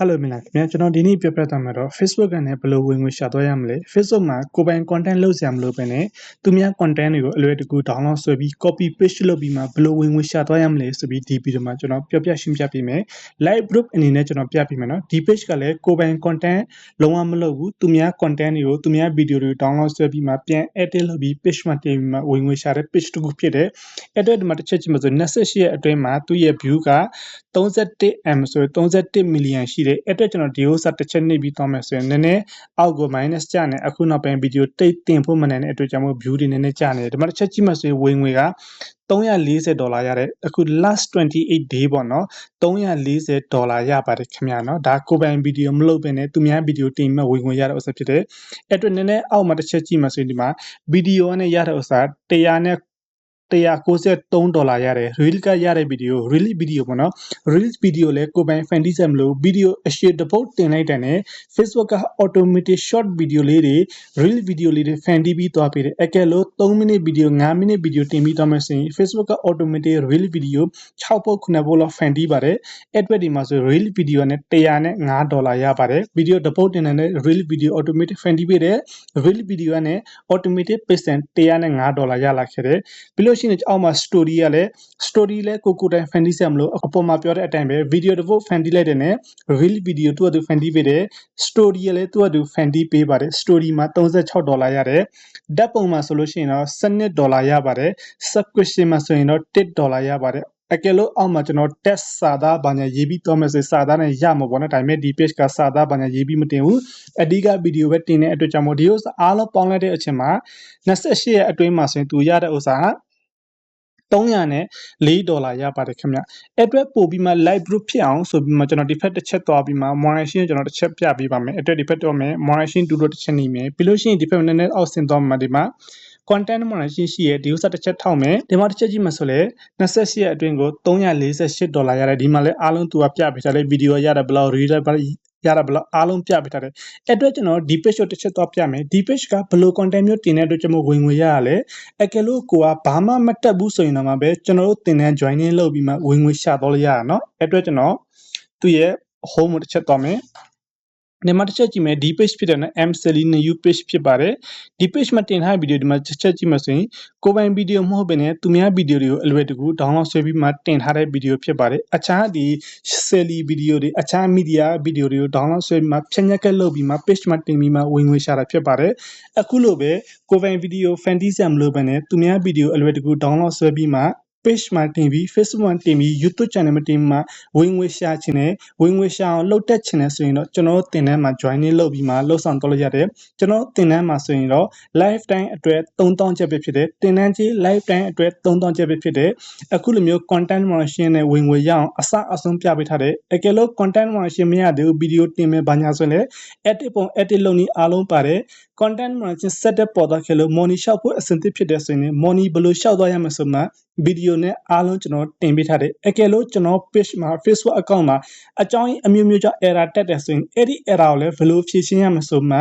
Hello မင်္ဂလာခင်ဗျာကျွန်တော်ဒီနေ့ပြောပြသွားမှာတော့ Facebook ကနေဘယ်လိုဝင်ငွေရှာသွားရမလဲ Facebook မှာကိုယ်ပိုင် content လုပ်စရာမလိုဘဲနဲ့သူများ content တွေကိုအလွယ်တကူ download ဆွဲပြီး copy paste လုပ်ပြီးမှဘယ်လိုဝင်ငွေရှာသွားရမလဲဆိုပြီးဒီ video မှာကျွန်တော်ပြောပြရှင်းပြပေးမယ် live group အနေနဲ့ကျွန်တော်ပြပေးမယ်နော်ဒီ page ကလည်းကိုယ်ပိုင် content လုံးဝမလုပ်ဘူးသူများ content တွေကိုသူများ video တွေကို download ဆွဲပြီးမှပြန် edit လုပ်ပြီး page မှာတင်ပြီးမှဝင်ငွေရှာတဲ့ page တစ်ခုဖြစ်တယ်အဲ့အတွက်ဒီမှာတစ်ချက်ကြည့်မှာဆို28ရက်အတွင်းမှာသူ့ရဲ့ view က 31M ဆိုရင်31 million ရှိတယ်အဲ့အတွက်ကျွန်တော်ဒီဥစ္စာတစ်ချက်နှိပ်ပြီးသွားမယ်ဆိုရင်နည်းနည်းအောက်ကို minus ကျနေအခုနောက်ပိုင်းဗီဒီယိုတိတ်တင်ဖို့မနိုင်တဲ့အတွက်ကြောင့်မို့ view တွေနည်းနည်းကျနေတယ်ဒီမှာတစ်ချက်ကြည့်မှဆိုရင်ဝင်ငွေက340ဒေါ်လာရတယ်အခု last 28 day ပေါ့နော်340ဒေါ်လာရပါတယ်ခင်ဗျာနော်ဒါကိုပိုင်ဗီဒီယိုမလုပ်ဘဲနဲ့သူများဗီဒီယိုတင်မှဝင်ငွေရတဲ့ဥစ္စာဖြစ်တယ်အဲ့အတွက်နည်းနည်းအောက်မှာတစ်ချက်ကြည့်မှဆိုရင်ဒီမှာဗီဒီယိုနဲ့ရတဲ့ဥစ္စာ100နဲ့ 193ဒေါ်လာရတယ် reel ကရတဲ့ဗီဒီယို reel ဗီဒီယိုပေါ့နော် reel ဗီဒီယိုလည်းကိုပိုင် fan တိစက်မလို့ဗီဒီယိုအရှိတပုတ်တင်လိုက်တဲ့နဲ့ Facebook က automatic short video လေးတွေ reel video လေးတွေ fan တီးပြီးသွားပေးတယ်အကယ်လို့3မိနစ်ဗီဒီယို5မိနစ်ဗီဒီယိုတင်ပြီးသွားမယ်ဆိုရင် Facebook က automatic reel video 6ပုတ်9ပုတ်လောက် fan တီးပါတယ်အဲ့အတွက်ဒီမှာဆို reel video နဲ့100နဲ့5ဒေါ်လာရပါတယ်ဗီဒီယိုတပုတ်တင်တဲ့ reel video automatic fan တီးပေးတယ် reel video နဲ့ automatic percent 100နဲ့5ဒေါ်လာရလာခဲ့တယ်ပြီးလို့လို့ရှိရင်အောက်မှာ story ကလည်း story လဲကိုကိုတိုင်ဖန်တီးစရာမလိုအပေါ်မှာပြောတဲ့အတိုင်းပဲ video တစ်ပုဒ်ဖန်တီးလိုက်တယ်နဲ့ real video သူ့အတူဖန်တီးပေးတယ် story ကလည်းသူ့အတူဖန်တီးပေးပါတယ် story မှာ36ဒေါ်လာရတယ်ဓာတ်ပုံမှာဆိုလို့ရှိရင်တော့7ဒေါ်လာရပါတယ် subscription မှာဆိုရင်တော့1ဒေါ်လာရပါတယ်အကယ်လို့အောက်မှာကျွန်တော် test စာသားဘာညာရေးပြီးတော့မယ်ဆိုစာသားနဲ့ရမှာပေါ့နော်ဒါပေမဲ့ဒီ page ကစာသားဘာညာရေးပြီးမတင်ဘူးအဓိက video ပဲတင်တဲ့အတွက်ကြောင့်မို့ဒီ ਉਸ အားလုံးပေါင်းလိုက်တဲ့အချိန်မှာ28ရက်အတွင်းမှာဆိုရင်သူရတဲ့ဥစ္စာက 304ဒေါ်လာရပါတယ်ခင်ဗျအဲ့အတွက်ပို့ပြီးမှ live group ဖြစ်အောင်ဆိုပြီးမှကျွန်တော်ဒီဖက်တစ်ချက်သွားပြီးမှ monetization ကိုကျွန်တော်တစ်ချက်ပြပေးပါမယ်အဲ့အတွက်ဒီဖက်တော့မယ် monetization တူလို့တစ်ချက်နေမယ်ပြီးလို့ရှိရင်ဒီဖက်နည်းနည်းအောက်ဆင်းသွားမှာဒီမှာ content monetization ရှိရဲ့ဒီဥစ္စာတစ်ချက်ထောက်မယ်ဒီမှာတစ်ချက်ကြည့်မှဆိုလဲ28ရက်အတွင်းကို348ဒေါ်လာရတယ်ဒီမှာလဲအားလုံးသူကပြပေးထားလဲဗီဒီယိုရတာဘယ်လောက် reader ရတာဘလို့အားလုံးပြပေးထားတယ်အဲ့အတွက်ကျွန်တော်ဒီ page ကိုတစ်ချက်တော့ပြမယ်ဒီ page ကဘလို့ content မျိုးတင်တဲ့အတွက်ကျွန်တော်ဝင်ငွေရရလဲအကယ်လို့ကိုကဘာမှမတက်ဘူးဆိုရင်တော့မှပဲကျွန်တော်တို့တင်တဲ့ joining လုပ်ပြီးမှဝင်ငွေရှာတော့လို့ရတာเนาะအဲ့အတွက်ကျွန်တော်သူ့ရဲ့ home ကိုတစ်ချက်တော့မယ် နံပါတ်တစ်ချက်ကြည့်မယ်ဒီ page ဖြစ်တယ်နော် M Selina U page ဖြစ်ပါတယ်ဒီ page မှာတင်ထားတဲ့ဗီဒီယိုဒီမှာချက်ချက်ကြည့်မှဆိုရင်ကိုပိုင်ဗီဒီယိုမဟုတ်ဘဲနဲ့သူများဗီဒီယိုတွေကိုအလွယ်တကူ download ဆွဲပြီးမှတင်ထားတဲ့ဗီဒီယိုဖြစ်ပါတယ်အခြားဒီ Selly ဗီဒီယိုတွေအခြား media ဗီဒီယိုတွေကို download ဆွဲပြီးမှဖြန့်ညက်ကလုပ်ပြီးမှ page မှာတင်ပြီးမှဝင်ငွေရှာတာဖြစ်ပါတယ်အခုလိုပဲကိုပိုင်ဗီဒီယို fantasy မလို့ဘဲနဲ့သူများဗီဒီယိုအလွယ်တကူ download ဆွဲပြီးမှ page မှာတင်ပြီး Facebook မှာတင်ပြီး YouTube channel မှာတင်မှာဝင်ငွေရှာချင်တယ်ဝင်ငွေရှာအောင်လှုပ်တက်ချင်တယ်ဆိုရင်တော့ကျွန်တော်တို့တင်တန်းမှာ join လုပ်ပြီးမှလှုပ်ဆောင်တော့လို့ရတယ်ကျွန်တော်တင်တန်းမှာဆိုရင်တော့ live time အတွက်3000ကျပ်ပဲဖြစ်တယ်တင်တန်းကြီး live time အတွက်3000ကျပ်ပဲဖြစ်တယ်အခုလိုမျိုး content moderation နဲ့ဝင်ငွေရအောင်အစအဆုံးပြပေးထားတယ်အကယ်လို့ content moderation မရသေးဘူး video တင်မယ်ဘာညာဆိုရင်လည်း edit ပုံ edit လုပ်နည်းအားလုံးပါတယ် content moderation setup ပေါ်တော့ခဲ့လို့ money ရှောက်ဖို့အဆင်သင့်ဖြစ်တယ်ဆိုရင် money ဘယ်လိုရှောက်သွားရမလဲဆိုမှဗီဒီယိုနဲ့အားလုံးကျွန်တော်တင်ပေးထားတယ်အကယ်လို့ကျွန်တော် page မှာ Facebook account မှာအကြောင်းအမျိုးမျိုးကြောင့် error တက်တယ်ဆိုရင်အဲ့ဒီ error ကိုလည်းဘယ်လိုဖြေရှင်းရမလဲဆိုမှ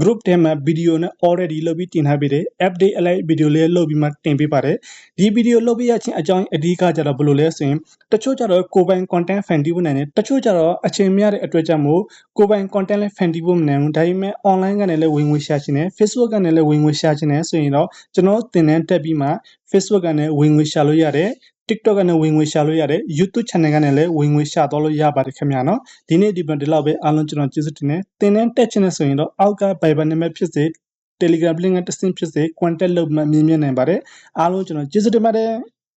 group ထဲမှာဗီဒီယိုနဲ့ already လုပ်ပြီးတင်ထားပေးတယ် update အလိုက်ဗီဒီယိုလေးလုပ်ပြီးမှတင်ပေးပါတယ်ဒီဗီဒီယိုလုပ်ပေးရခြင်းအကြောင်းအဓိကကြတော့ဘယ်လိုလဲဆိုရင်တချို့ကြတော့ကိုပိုင် content fan တီးဖို့နိုင်တယ်တချို့ကြတော့အချိန်မရတဲ့အတွက်ကြောင့်မို့ကိုပိုင် content လည်း fan တီးဖို့မနိုင်ဘူးဒါပေမဲ့ online ကနေလည်းဝင်ငွေရှာချင်တယ် Facebook ကနေလည်းဝင်ငွေရှာချင်တယ်ဆိုရင်တော့ကျွန်တော်တင်တန်းတက်ပြီးမှ Facebook ကနေဝင်ငွေရှာလို့ရတယ် TikTok ကနေဝင်ငွေရှာလို့ရတယ် YouTube channel ကနေလည်းဝင်ငွေရှာတော့လို့ရပါတယ်ခင်ဗျာနော်ဒီနေ့ဒီပတ်ဒီလောက်ပဲအားလုံးကျွန်တော်ကျေးဇူးတင်တယ်တင်တန်းတက်ချင်တဲ့ဆိုရင်တော့အောက်က Viber နံပါတ်ဖြစ်စေ Telegram link နဲ့တဆင့်ဖြစ်စေ contact လုပ်မှမြင်မြင်နိုင်ပါတယ်အားလုံးကျွန်တော်ကျေးဇူးတင်ပါတယ်